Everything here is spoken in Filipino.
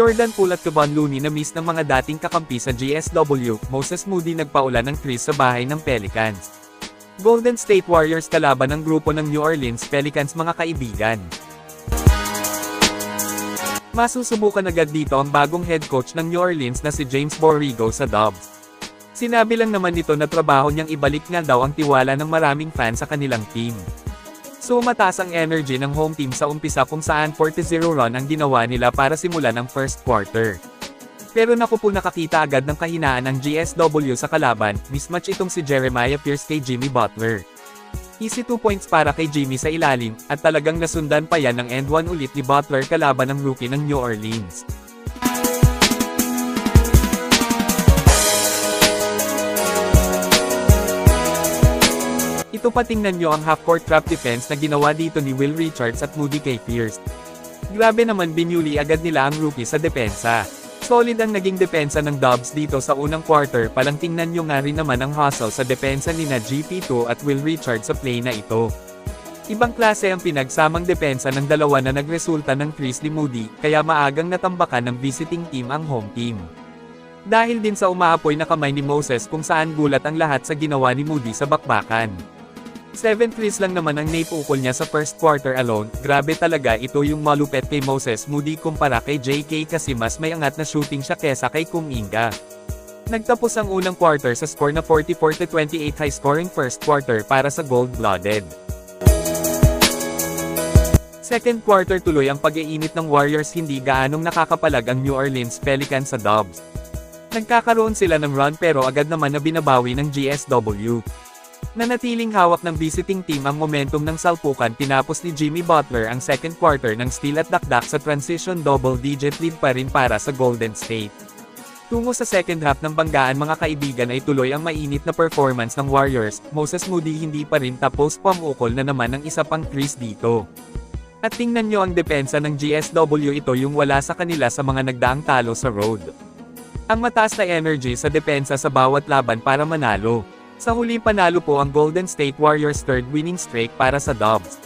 Jordan Poole at Kevon Looney na miss ng mga dating kakampi sa GSW, Moses Moody nagpaulan ng Chris sa bahay ng Pelicans. Golden State Warriors kalaban ng grupo ng New Orleans Pelicans mga kaibigan. Masusubukan agad dito ang bagong head coach ng New Orleans na si James Borrego sa Dubs. Sinabi lang naman nito na trabaho niyang ibalik nga daw ang tiwala ng maraming fans sa kanilang team. So mataas ang energy ng home team sa umpisa kung saan 40-0 run ang ginawa nila para simulan ang first quarter. Pero naku po nakakita agad ng kahinaan ng GSW sa kalaban, mismatch itong si Jeremiah Pierce kay Jimmy Butler. Easy 2 points para kay Jimmy sa ilalim, at talagang nasundan pa yan ng end 1 ulit ni Butler kalaban ng rookie ng New Orleans. Ito pa nyo ang half-court trap defense na ginawa dito ni Will Richards at Moody K. Pierce. Grabe naman binuli agad nila ang rookie sa depensa. Solid ang naging depensa ng Dubs dito sa unang quarter palang tingnan nyo nga rin naman ang hustle sa depensa ni na GP2 at Will Richards sa play na ito. Ibang klase ang pinagsamang depensa ng dalawa na nagresulta ng ni Moody, kaya maagang natambakan ng visiting team ang home team. Dahil din sa umaapoy na kamay ni Moses kung saan gulat ang lahat sa ginawa ni Moody sa bakbakan. 7 threes lang naman ang naipukol niya sa first quarter alone, grabe talaga ito yung malupet kay Moses Moody kumpara kay JK kasi mas may angat na shooting siya kesa kay Kung Inga. Nagtapos ang unang quarter sa score na 44-28 high-scoring first quarter para sa gold-blooded. Second quarter tuloy ang pag-iinit ng Warriors hindi gaanong nakakapalag ang New Orleans Pelicans sa Dubs. Nagkakaroon sila ng run pero agad naman na binabawi ng GSW. Nanatiling hawak ng visiting team ang momentum ng salpukan tinapos ni Jimmy Butler ang second quarter ng steal at dakdak sa transition double-digit lead pa rin para sa Golden State. Tungo sa second half ng banggaan mga kaibigan ay tuloy ang mainit na performance ng Warriors, Moses Moody hindi pa rin tapos pamukol na naman ng isa pang crease dito. At tingnan nyo ang depensa ng GSW ito yung wala sa kanila sa mga nagdaang talo sa road. Ang mataas na energy sa depensa sa bawat laban para manalo. Sa huli panalo po ang Golden State Warriors third winning streak para sa Dubs.